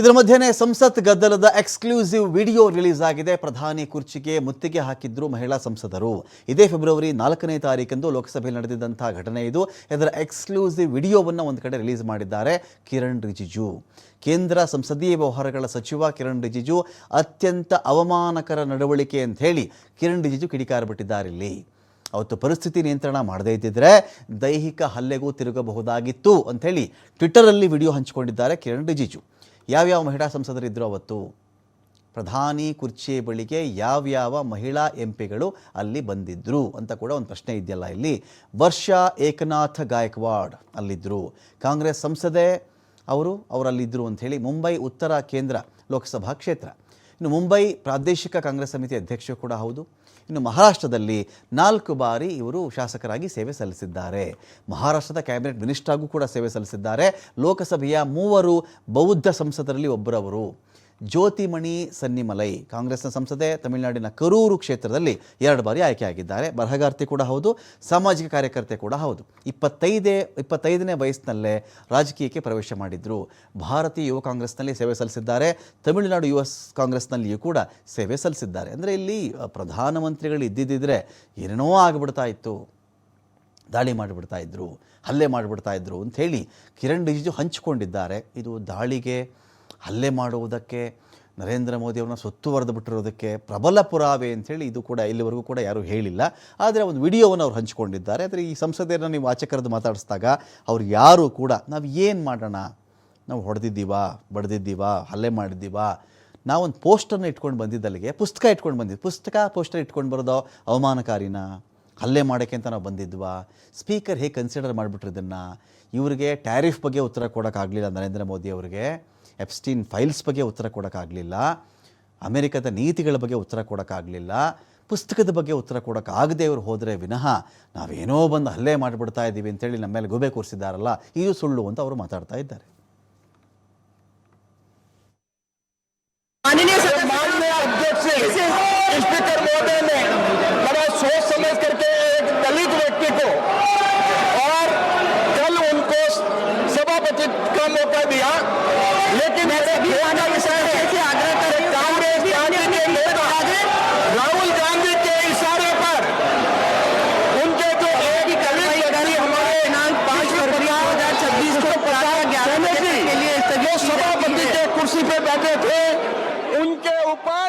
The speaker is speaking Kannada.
ಇದರ ಮಧ್ಯೆನೇ ಸಂಸತ್ ಗದ್ದಲದ ಎಕ್ಸ್ಕ್ಲೂಸಿವ್ ವಿಡಿಯೋ ರಿಲೀಸ್ ಆಗಿದೆ. ಪ್ರಧಾನಿ ಕುರ್ಚಿಗೆ ಮುತ್ತಿಗೆ ಹಾಕಿದ್ರು ಮಹಿಳಾ ಸಂಸದರು. ಇದೇ ಫೆಬ್ರವರಿ ನಾಲ್ಕನೇ ತಾರೀಕಂದು ಲೋಕಸಭೆಯಲ್ಲಿ ನಡೆದಿದ್ದಂತಹ ಘಟನೆ ಇದು. ಇದರ ಎಕ್ಸ್ಕ್ಲೂಸಿವ್ ವಿಡಿಯೋವನ್ನು ಒಂದು ಕಡೆ ರಿಲೀಸ್ ಮಾಡಿದ್ದಾರೆ ಕಿರಣ್ ರಿಜಿಜು. ಕೇಂದ್ರ ಸಂಸದೀಯ ವ್ಯವಹಾರಗಳ ಸಚಿವ ಕಿರಣ್ ರಿಜಿಜು, ಅತ್ಯಂತ ಅವಮಾನಕರ ನಡವಳಿಕೆ ಅಂತ ಹೇಳಿ ಕಿರಣ್ ರಿಜಿಜು ಕಿಡಿಕಾರ ಬಿಟ್ಟಿದ್ದಾರೆ ಇಲ್ಲಿ. ಅವತ್ತು ಪರಿಸ್ಥಿತಿ ನಿಯಂತ್ರಣ ಮಾಡದೇ ಇದ್ದಿದ್ರೆ ದೈಹಿಕ ಹಲ್ಲೆಗೂ ತಿರುಗಬಹುದಾಗಿತ್ತು ಅಂಥೇಳಿ ಟ್ವಿಟ್ಟರಲ್ಲಿ ವಿಡಿಯೋ ಹಂಚಿಕೊಂಡಿದ್ದಾರೆ ಕಿರಣ್ ರಿಜಿಜು. ಯಾವ್ಯಾವ ಮಹಿಳಾ ಸಂಸದರು ಸಂಸದರಿದ್ದರು ಅವತ್ತು? ಪ್ರಧಾನಿ ಕುರ್ಚಿ ಬಳಿಗೆ ಯಾವ್ಯಾವ ಮಹಿಳಾ ಎಂ ಪಿಗಳು ಅಲ್ಲಿ ಬಂದಿದ್ದರು ಅಂತ ಕೂಡ ಒಂದು ಪ್ರಶ್ನೆ ಇದೆಯಲ್ಲ ಇಲ್ಲಿ. ವರ್ಷ ಏಕನಾಥ್ ಗಾಯಕ್ವಾಡ್ ಅಲ್ಲಿದ್ದರು ಕಾಂಗ್ರೆಸ್ ಸಂಸದೆ ಅವರು ಅವರಲ್ಲಿದ್ದರು ಅಂಥೇಳಿ ಮುಂಬೈ ಉತ್ತರ ಕೇಂದ್ರ ಲೋಕಸಭಾ ಕ್ಷೇತ್ರ. ಇನ್ನು ಮುಂಬೈ ಪ್ರಾದೇಶಿಕ ಕಾಂಗ್ರೆಸ್ ಸಮಿತಿ ಅಧ್ಯಕ್ಷ ಕೂಡ ಹೌದು. ಇನ್ನು ಮಹಾರಾಷ್ಟ್ರದಲ್ಲಿ ನಾಲ್ಕು ಬಾರಿ ಇವರು ಶಾಸಕರಾಗಿ ಸೇವೆ ಸಲ್ಲಿಸಿದ್ದಾರೆ. ಮಹಾರಾಷ್ಟ್ರದ ಕ್ಯಾಬಿನೆಟ್ ಮಿನಿಸ್ಟರ್ ಆಗೂ ಕೂಡ ಸೇವೆ ಸಲ್ಲಿಸಿದ್ದಾರೆ. ಲೋಕಸಭೆಯ ಮೂವರು ಬೌದ್ಧ ಸಂಸದರಲ್ಲಿ ಒಬ್ಬರವರು. ಜ್ಯೋತಿಮಣಿ ಸನ್ನಿಮಲೈ. ಕಾಂಗ್ರೆಸ್ನ ಸಂಸದೆ, ತಮಿಳುನಾಡಿನ ಕರೂರು ಕ್ಷೇತ್ರದಲ್ಲಿ ಎರಡು ಬಾರಿ ಆಯ್ಕೆಯಾಗಿದ್ದಾರೆ. ಬರಹಗಾರ್ತಿ ಕೂಡ ಹೌದು, ಸಾಮಾಜಿಕ ಕಾರ್ಯಕರ್ತೆ ಕೂಡ ಹೌದು. ಇಪ್ಪತ್ತೈದೇ, ಇಪ್ಪತ್ತೈದನೇ ವಯಸ್ಸಿನಲ್ಲೇ ರಾಜಕೀಯಕ್ಕೆ ಪ್ರವೇಶ ಮಾಡಿದ್ರು. ಭಾರತೀಯ ಯುವ ಕಾಂಗ್ರೆಸ್ನಲ್ಲಿ ಸೇವೆ ಸಲ್ಲಿಸಿದ್ದಾರೆ. ತಮಿಳುನಾಡು ಯುವ ಕಾಂಗ್ರೆಸ್ನಲ್ಲಿಯೂ ಕೂಡ ಸೇವೆ ಸಲ್ಲಿಸಿದ್ದಾರೆ. ಅಂದರೆ ಇಲ್ಲಿ ಪ್ರಧಾನಮಂತ್ರಿಗಳು ಇದ್ದಿದ್ದಿದ್ರೆ ಏನೇನೋ ಆಗಿಬಿಡ್ತಾ ಇತ್ತು. ದಾಳಿ ಮಾಡಿಬಿಡ್ತಾ ಇದ್ರು, ಹಲ್ಲೆ ಮಾಡಿಬಿಡ್ತಾ ಇದ್ರು ಅಂಥೇಳಿ ಕಿರಣ್ ರಿಜಿಜು ಹಂಚಿಕೊಂಡಿದ್ದಾರೆ. ಇದು ದಾಳಿಗೆ ಹಲ್ಲೆ ಮಾಡುವುದಕ್ಕೆ ನರೇಂದ್ರ ಮೋದಿಯವ್ರನ್ನ ಸುತ್ತುವರೆದು ಬಿಟ್ಟಿರೋದಕ್ಕೆ ಪ್ರಬಲ ಪುರಾವೆ ಅಂಥೇಳಿ ಇದು ಕೂಡ ಇಲ್ಲಿವರೆಗೂ ಕೂಡ ಯಾರೂ ಹೇಳಿಲ್ಲ. ಆದರೆ ಒಂದು ವಿಡಿಯೋವನ್ನು ಅವ್ರು ಹಂಚಿಕೊಂಡಿದ್ದಾರೆ. ಆದರೆ ಈ ಸಂಸದೆಯನ್ನು ನೀವು ಆಚಕರದ್ದು ಕರೆದು ಮಾತಾಡಿಸಿದಾಗ ಅವ್ರು ಯಾರೂ ಕೂಡ ನಾವು ಏನು ಮಾಡೋಣ? ನಾವು ಹೊಡೆದಿದ್ದೀವಾ? ಬಡ್ದಿದ್ದೀವಾ? ಹಲ್ಲೆ ಮಾಡಿದ್ದೀವಾ? ನಾವೊಂದು ಪೋಸ್ಟರ್ನ ಇಟ್ಕೊಂಡು ಬಂದಿದ್ದಲ್ಲಿಗೆ, ಪುಸ್ತಕ ಇಟ್ಕೊಂಡು ಬಂದಿದ್ದು ಪುಸ್ತಕ, ಪೋಸ್ಟರ್ ಇಟ್ಕೊಂಡು ಬರೋದು ಅವಮಾನಕಾರಿನ? ಹಲ್ಲೆ ಮಾಡೋಕ್ಕೆ ಅಂತ ನಾವು ಬಂದಿದ್ವಾ? ಸ್ಪೀಕರ್ ಹೇಗೆ ಕನ್ಸಿಡರ್ ಮಾಡಿಬಿಟ್ರು ಇದನ್ನು? ಇವರಿಗೆ ಟ್ಯಾರಿಫ್ ಬಗ್ಗೆ ಉತ್ತರ ಕೊಡೋಕ್ಕಾಗಲಿಲ್ಲ ನರೇಂದ್ರ ಮೋದಿ ಅವರಿಗೆ. ಎಪ್ಸ್ಟೀನ್ ಫೈಲ್ಸ್ ಬಗ್ಗೆ ಉತ್ತರ ಕೊಡೋಕ್ಕಾಗಲಿಲ್ಲ. ಅಮೆರಿಕದ ನೀತಿಗಳ ಬಗ್ಗೆ ಉತ್ತರ ಕೊಡೋಕ್ಕಾಗಲಿಲ್ಲ. ಪುಸ್ತಕದ ಬಗ್ಗೆ ಉತ್ತರ ಕೊಡೋಕ್ಕಾಗದೇ ಇವರು ಹೋದರೆ ವಿನಃ ನಾವೇನೋ ಬಂದು ಹಲ್ಲೆ ಮಾಡಿಬಿಡ್ತಾ ಇದ್ದೀವಿ ಅಂತೇಳಿ ನಮ್ಮ ಮೇಲೆ ಗುಬೆ ಕೂರಿಸಿದ್ದಾರಲ್ಲ ಇದು ಸುಳ್ಳು ಅಂತ ಅವರು ಮಾತಾಡ್ತಾ ಇದ್ದಾರೆ. ಸಭಾಪತಿ लेकिन मेरे खाना इशारे से आग्रह कर कांग्रेस पार्टी के लोग आज राहुल गांधी के इशारे पर उनके जो एक कार्रवाई अगर हमारे दिनांक पाँच फरवरी दो हज़ार छब्बीस को प्रातः ग्यारह बजे के लिए सभी सभापति के कुर्सी पर बैठे थे उनके ऊपर